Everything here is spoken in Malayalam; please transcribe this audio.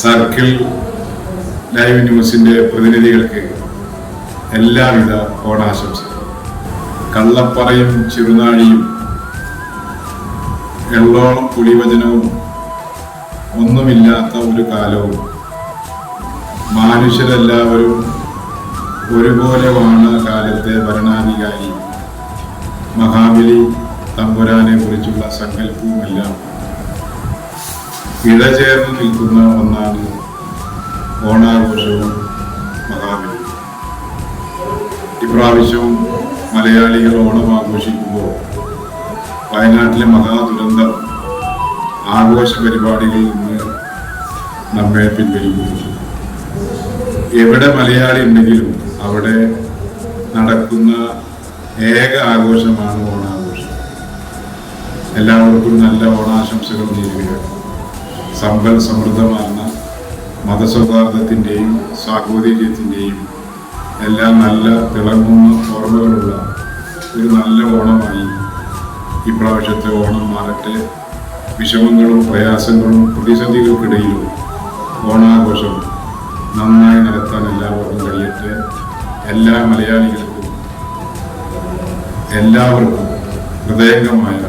സർക്കിൾ ലൈവ് ന്യൂസിന്റെ പ്രതിനിധികൾക്ക് എല്ലാവിധ ഓണാശംസകളും. കള്ളപ്പറയും ചെറുനാഴിയും എള്ളോളം പുളിവചനവും ഒന്നുമില്ലാത്ത ഒരു കാലവും. മനുഷ്യരെല്ലാവരും ഒരുപോലെ വാണ കാലത്തെ ഭരണാധികാരി. മഹാബലി തമ്പുരാനെ കുറിച്ചുള്ള സങ്കല്പവുമെല്ലാം ഇഴചേർന്ന് നിൽക്കുന്ന ഒന്നാണ് ഓണാഘോഷവും മഹാബലി ഇപ്രാവശ്യവും മലയാളികൾ ഓണം ആഘോഷിക്കുമ്പോൾ വയനാട്ടിലെ മഹാദുരന്ത ആഘോഷ പരിപാടികളിൽ നിന്ന് നമ്മെ പിൻവലിക്കുന്നു. എവിടെ മലയാളി ഉണ്ടെങ്കിലും അവിടെ നടക്കുന്ന ഏക ആഘോഷമാണ് ഓണാഘോഷം. എല്ലാവർക്കും നല്ല ഓണാശംസകൾ നേരുകയാണ്. സമ്പൽ സമൃദ്ധമാർന്ന മതസൗഹാർദ്ദത്തിന്റെയും സാഹോദര്യത്തിന്റെയും എല്ലാം നല്ല തിളങ്ങുന്ന ഓർമ്മകളുള്ള ഒരു നല്ല ഓണമായി പ്രാവശ്യത്തെ ഓണം മാറട്ടെ. വിഷമങ്ങളും പ്രയാസങ്ങളും പ്രതിസന്ധികൾക്കിടയിലും ഓണാഘോഷം നന്നായി നടത്താൻ എല്ലാവർക്കും കഴിയട്ടെ. എല്ലാ മലയാളികൾക്കും എല്ലാവർക്കും ഹൃദയംഗമായ